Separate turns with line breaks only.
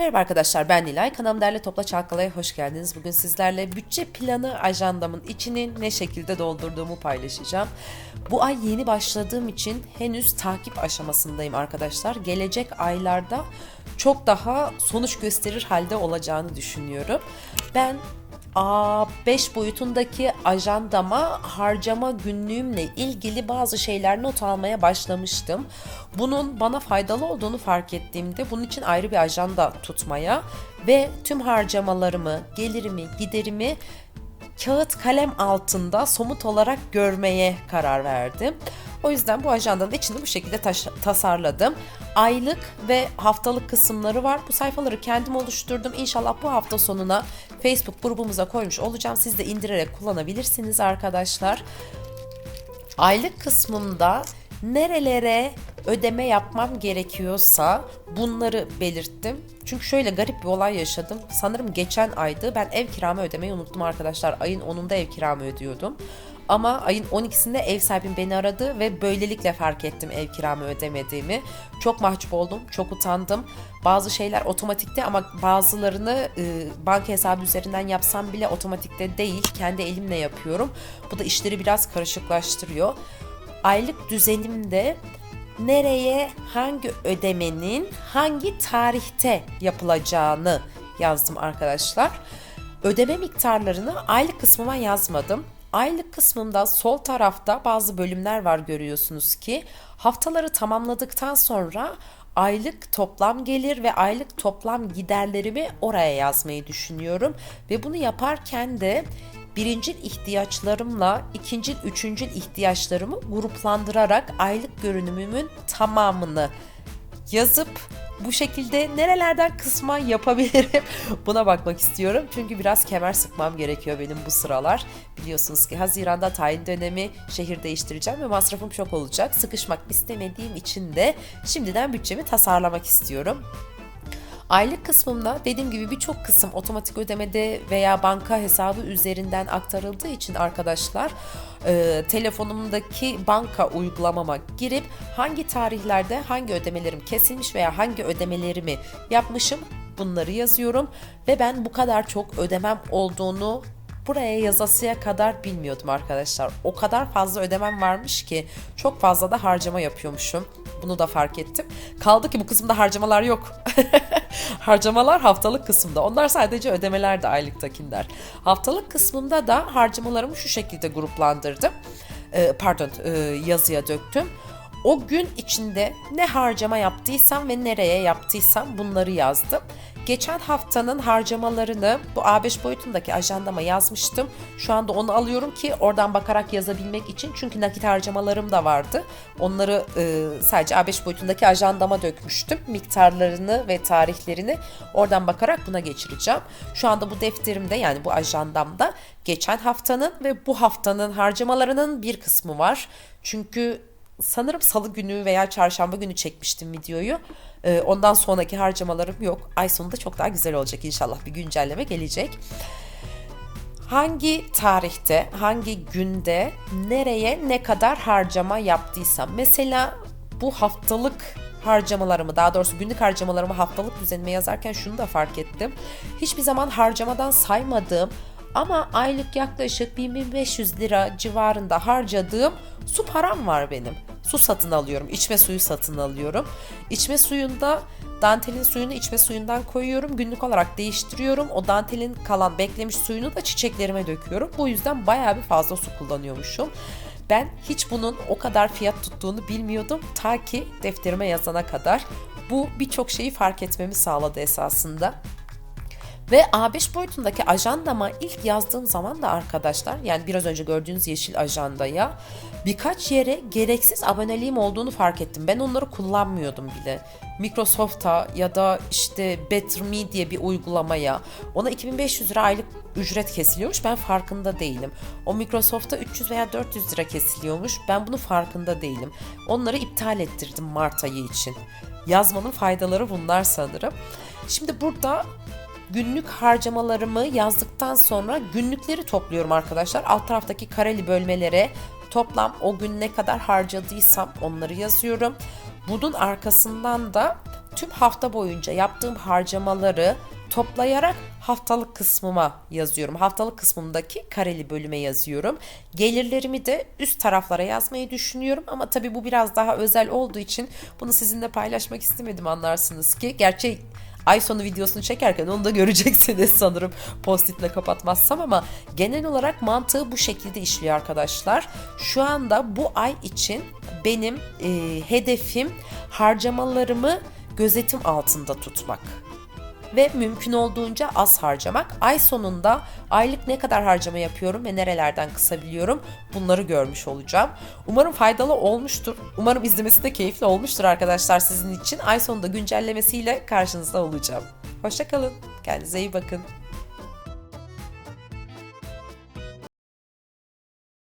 Merhaba arkadaşlar ben Nilay. Kanalım Derle Topla Çalkala'ya hoş geldiniz. Bugün sizlerle bütçe planı ajandamın içini ne şekilde doldurduğumu paylaşacağım. Bu ay yeni başladığım için henüz takip aşamasındayım arkadaşlar. Gelecek aylarda çok daha sonuç gösterir halde olacağını düşünüyorum. Ben A5 boyutundaki ajandama harcama günlüğümle ilgili bazı şeyler not almaya başlamıştım. Bunun bana faydalı olduğunu fark ettiğimde bunun için ayrı bir ajanda tutmaya ve tüm harcamalarımı, gelirimi, giderimi kağıt kalem altında somut olarak görmeye karar verdim. O yüzden bu ajandanın içini bu şekilde tasarladım. Aylık ve haftalık kısımları var. Bu sayfaları kendim oluşturdum. İnşallah bu hafta sonuna Facebook grubumuza koymuş olacağım. Siz de indirerek kullanabilirsiniz arkadaşlar. Aylık kısmımda nerelere ödeme yapmam gerekiyorsa bunları belirttim. Çünkü şöyle garip bir olay yaşadım. Sanırım geçen aydı ben ev kiramı ödemeyi unuttum arkadaşlar. Ayın 10'unda ev kiramı ödüyordum. Ama ayın 12'sinde ev sahibim beni aradı ve böylelikle fark ettim ev kiramı ödemediğimi. Çok mahcup oldum, çok utandım. Bazı şeyler otomatikte ama bazılarını e, banka hesabı üzerinden yapsam bile otomatikte değil. Kendi elimle yapıyorum. Bu da işleri biraz karışıklaştırıyor. Aylık düzenimde nereye hangi ödemenin hangi tarihte yapılacağını yazdım arkadaşlar. Ödeme miktarlarını aylık kısmıma yazmadım. Aylık kısmında sol tarafta bazı bölümler var görüyorsunuz ki haftaları tamamladıktan sonra aylık toplam gelir ve aylık toplam giderlerimi oraya yazmayı düşünüyorum ve bunu yaparken de birincil ihtiyaçlarımla ikincil, üçüncül ihtiyaçlarımı gruplandırarak aylık görünümümün tamamını yazıp bu şekilde nerelerden kısma yapabilirim buna bakmak istiyorum. Çünkü biraz kemer sıkmam gerekiyor benim bu sıralar. Biliyorsunuz ki Haziran'da tayin dönemi şehir değiştireceğim ve masrafım çok olacak. Sıkışmak istemediğim için de şimdiden bütçemi tasarlamak istiyorum. Aylık kısmımda dediğim gibi birçok kısım otomatik ödemede veya banka hesabı üzerinden aktarıldığı için arkadaşlar e, telefonumdaki banka uygulamama girip hangi tarihlerde hangi ödemelerim kesilmiş veya hangi ödemelerimi yapmışım bunları yazıyorum ve ben bu kadar çok ödemem olduğunu buraya yazasıya kadar bilmiyordum arkadaşlar. O kadar fazla ödemem varmış ki çok fazla da harcama yapıyormuşum. Bunu da fark ettim. Kaldı ki bu kısımda harcamalar yok. harcamalar haftalık kısımda. Onlar sadece ödemeler de aylıktakiler. Haftalık kısmında da harcamalarımı şu şekilde gruplandırdım. Ee, pardon e, yazıya döktüm. O gün içinde ne harcama yaptıysam ve nereye yaptıysam bunları yazdım. Geçen haftanın harcamalarını bu A5 boyutundaki ajandama yazmıştım. Şu anda onu alıyorum ki oradan bakarak yazabilmek için. Çünkü nakit harcamalarım da vardı. Onları e, sadece A5 boyutundaki ajandama dökmüştüm. Miktarlarını ve tarihlerini oradan bakarak buna geçireceğim. Şu anda bu defterimde yani bu ajandamda geçen haftanın ve bu haftanın harcamalarının bir kısmı var. Çünkü sanırım salı günü veya çarşamba günü çekmiştim videoyu. Ee, ondan sonraki harcamalarım yok. Ay sonunda çok daha güzel olacak inşallah bir güncelleme gelecek. Hangi tarihte, hangi günde, nereye ne kadar harcama yaptıysam. Mesela bu haftalık harcamalarımı daha doğrusu günlük harcamalarımı haftalık düzenime yazarken şunu da fark ettim. Hiçbir zaman harcamadan saymadığım ama aylık yaklaşık 1500 lira civarında harcadığım su param var benim. Su satın alıyorum, içme suyu satın alıyorum. İçme suyunda dantelin suyunu içme suyundan koyuyorum. Günlük olarak değiştiriyorum. O dantelin kalan beklemiş suyunu da çiçeklerime döküyorum. Bu yüzden bayağı bir fazla su kullanıyormuşum. Ben hiç bunun o kadar fiyat tuttuğunu bilmiyordum ta ki defterime yazana kadar. Bu birçok şeyi fark etmemi sağladı esasında. Ve A5 boyutundaki ajandama ilk yazdığım zaman da arkadaşlar yani biraz önce gördüğünüz yeşil ajandaya birkaç yere gereksiz aboneliğim olduğunu fark ettim. Ben onları kullanmıyordum bile. Microsoft'a ya da işte Better Me diye bir uygulamaya ona 2500 lira aylık ücret kesiliyormuş ben farkında değilim. O Microsoft'a 300 veya 400 lira kesiliyormuş ben bunu farkında değilim. Onları iptal ettirdim Mart ayı için. Yazmanın faydaları bunlar sanırım. Şimdi burada günlük harcamalarımı yazdıktan sonra günlükleri topluyorum arkadaşlar. Alt taraftaki kareli bölmelere toplam o gün ne kadar harcadıysam onları yazıyorum. Bunun arkasından da tüm hafta boyunca yaptığım harcamaları toplayarak haftalık kısmıma yazıyorum. Haftalık kısmımdaki kareli bölüme yazıyorum. Gelirlerimi de üst taraflara yazmayı düşünüyorum ama tabii bu biraz daha özel olduğu için bunu sizinle paylaşmak istemedim anlarsınız ki. Gerçi ay sonu videosunu çekerken onu da göreceksiniz sanırım postitle kapatmazsam ama genel olarak mantığı bu şekilde işliyor arkadaşlar. Şu anda bu ay için benim e, hedefim harcamalarımı gözetim altında tutmak ve mümkün olduğunca az harcamak. Ay sonunda aylık ne kadar harcama yapıyorum ve nerelerden kısabiliyorum bunları görmüş olacağım. Umarım faydalı olmuştur. Umarım izlemesi de keyifli olmuştur arkadaşlar sizin için. Ay sonunda güncellemesiyle karşınızda olacağım. Hoşçakalın. Kendinize iyi bakın.